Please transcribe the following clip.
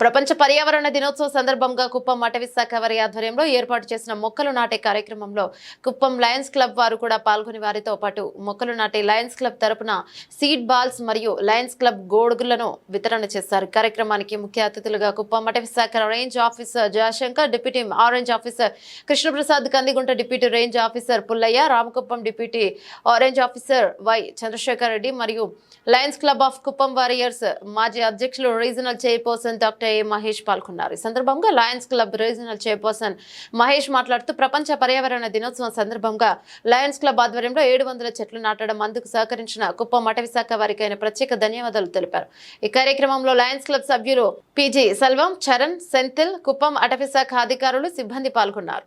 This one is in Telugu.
ప్రపంచ పర్యావరణ దినోత్సవ సందర్భంగా కుప్పం అటవీ శాఖ వారి ఆధ్వర్యంలో ఏర్పాటు చేసిన మొక్కలు నాటే కార్యక్రమంలో కుప్పం లయన్స్ క్లబ్ వారు కూడా పాల్గొని వారితో పాటు మొక్కలు నాటే లయన్స్ క్లబ్ తరపున సీడ్ బాల్స్ మరియు లయన్స్ క్లబ్ గోడుగులను వితరణ చేశారు. కార్యక్రమానికి ముఖ్య అతిథులుగా కుప్పం అటవీ శాఖ range officer Jayashankar deputy range officer Krishnaprasad Kandigunta deputy range officer Pullaiah Ramakuppam deputy range officer Y Chandrashekar Reddy మరియు lions club of Kuppam warriors మాజీ అధ్యక్షులు regional chairperson doctor A Mahesh పాల్గొన్నారు. ఈ సందర్భంగా lions club regional chairperson Mahesh మాట్లాడుతూ ప్రపంచ పర్యావరణ దినోత్సవం సందర్భంగా లయన్స్ క్లబ్ ఆధ్వర్యంలో ఏడు వందల చెట్లు నాటడం అందుకు సహకరించిన కుప్పం అటవీ శాఖ వారికి ఆయన ప్రత్యేక ధన్యవాదాలు తెలిపారు. ఈ కార్యక్రమంలో లయన్స్ క్లబ్ సభ్యులు పీజీ సెల్వం చరణ్ సెంథిల్ కుప్పం అటవీ శాఖ అధికారులు సిబ్బంది పాల్గొన్నారు.